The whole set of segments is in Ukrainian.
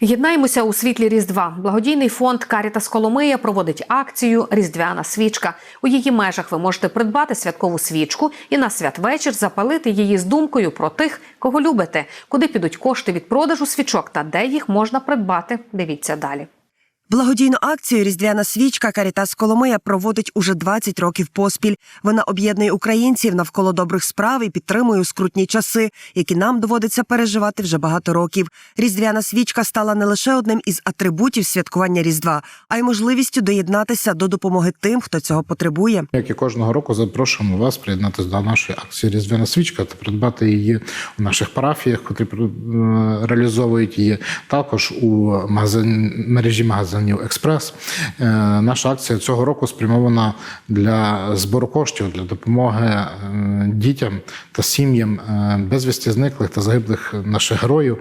Єднаємося у світлі Різдва. Благодійний фонд Карітас Коломия проводить акцію Різдвяна свічка. У її межах ви можете придбати святкову свічку і на святвечір запалити її з думкою про тих, кого любите, куди підуть кошти від продажу свічок та де їх можна придбати. Дивіться далі. Благодійну акцію Різдвяна свічка Карітас Коломия проводить уже 20 років поспіль. Вона об'єднує українців навколо добрих справ і підтримує у скрутні часи, які нам доводиться переживати вже багато років. Різдвяна свічка стала не лише одним із атрибутів святкування Різдва, а й можливістю доєднатися до допомоги тим, хто цього потребує. Як і кожного року, запрошуємо вас приєднатися до нашої акції Різдвяна свічка та придбати її у наших парафіях, котрі е, реалізовують її. Також у магазин, мережі магазинів Експрес. Е, Наша акція цього року спрямована для збору коштів для допомоги е, дітям та сім'ям е, безвісті зниклих та загиблих наших героїв,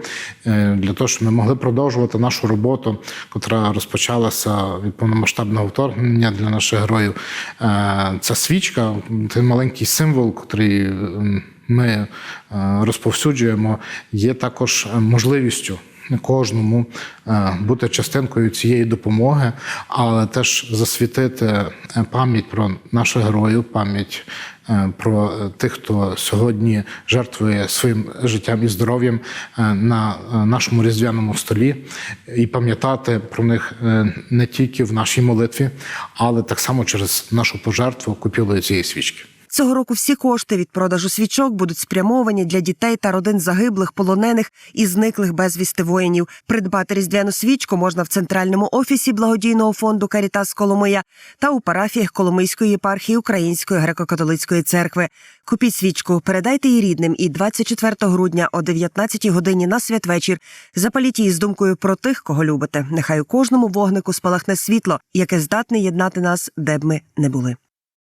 для того, щоб ми могли продовжувати нашу роботу, котра розпочалася від повномасштабного вторгнення для наших героїв. Ця свічка, це маленький символ, котрий ми е, розповсюджуємо, є також можливістю. Кожному е, бути частинкою цієї допомоги, але теж засвітити е, пам'ять про наших героїв, пам'ять е, про тих, хто сьогодні жертвує своїм життям і здоров'ям на нашому різдвяному столі, і пам'ятати про них не тільки в нашій молитві, але так само через нашу пожертву купівлею цієї свічки. Цього року всі кошти від продажу свічок будуть спрямовані для дітей та родин загиблих, полонених і зниклих безвісти воїнів. Придбати різдвяну свічку можна в центральному офісі благодійного фонду Карітас Коломия та у парафіях Коломийської єпархії Української греко-католицької церкви. Купіть свічку, передайте її рідним і 24 грудня о 19 годині на святвечір запаліть її з думкою про тих, кого любите. Нехай у кожному вогнику спалахне світло, яке здатне єднати нас, де б ми не були.